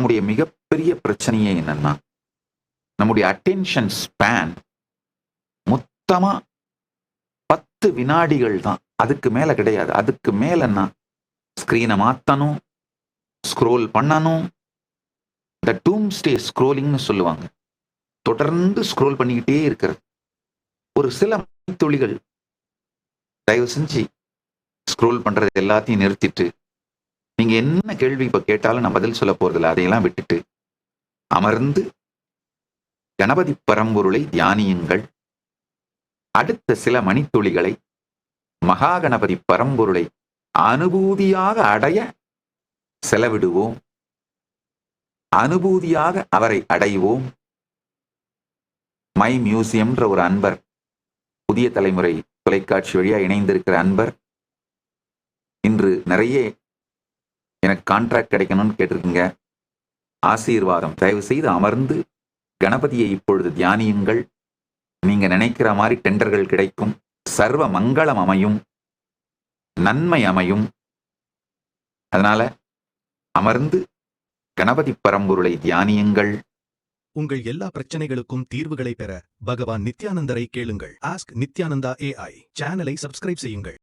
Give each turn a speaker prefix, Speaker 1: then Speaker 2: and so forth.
Speaker 1: நம்முடைய மிகப்பெரிய பிரச்சனையே என்னன்னா நம்முடைய அட்டென்ஷன் ஸ்பேன் மொத்தமா பத்து வினாடிகள் தான். அதுக்கு மேல கிடையாது. அதுக்கு மேலன்னா ஸ்கிரீனை மாத்தணும் ஸ்க்ரோல் பண்ணணும். இந்த டூம் ஸ்டே ஸ்க்ரோலிங்னு சொல்லுவாங்க. தொடர்ந்து ஸ்க்ரோல் பண்ணிக்கிட்டே இருக்கிறது. ஒரு சில துளிகள் தயவு செஞ்சு ஸ்க்ரோல் பண்றது எல்லாத்தையும் நிறுத்திட்டு நீங்க என்ன கேள்வி இப்ப கேட்டாலும் நான் பதில் சொல்ல போறதில்ல. அதையெல்லாம் விட்டுட்டு அமர்ந்து கணபதி பரம்பொருளை தியானியுங்கள். அடுத்த சில மணித்துளிகளை மகா கணபதி பரம்பொருளை அனுபூதியாக அடைய செலவிடுவோம். அனுபூதியாக அவரை அடைவோம். மை மியூசியம்ன்ற ஒரு அன்பர் புதிய தலைமுறை தொலைக்காட்சி வழியா இணைந்திருக்கிற அன்பர் இன்று நிறைய எனக்கு கான்ட்ராக்ட் கிடைக்கணும்னு கேட்டிருக்கீங்க. ஆசீர்வாதம். தயவு செய்து அமர்ந்து கணபதியை இப்பொழுது தியானியுங்கள். நீங்க நினைக்கிற மாதிரி டெண்டர்கள் கிடைக்கும். சர்வ மங்களம் அமையும். நன்மை அமையும். அதனால அமர்ந்து கணபதி பரம்பொருளை தியானியுங்கள்.
Speaker 2: உங்கள் எல்லா பிரச்சனைகளுக்கும் தீர்வுகளை பெற பகவான் நித்யானந்தரை கேளுங்கள். ஆஸ்க் நித்யானந்தா ஏஐ சேனலை சப்ஸ்கிரைப் செய்யுங்கள்.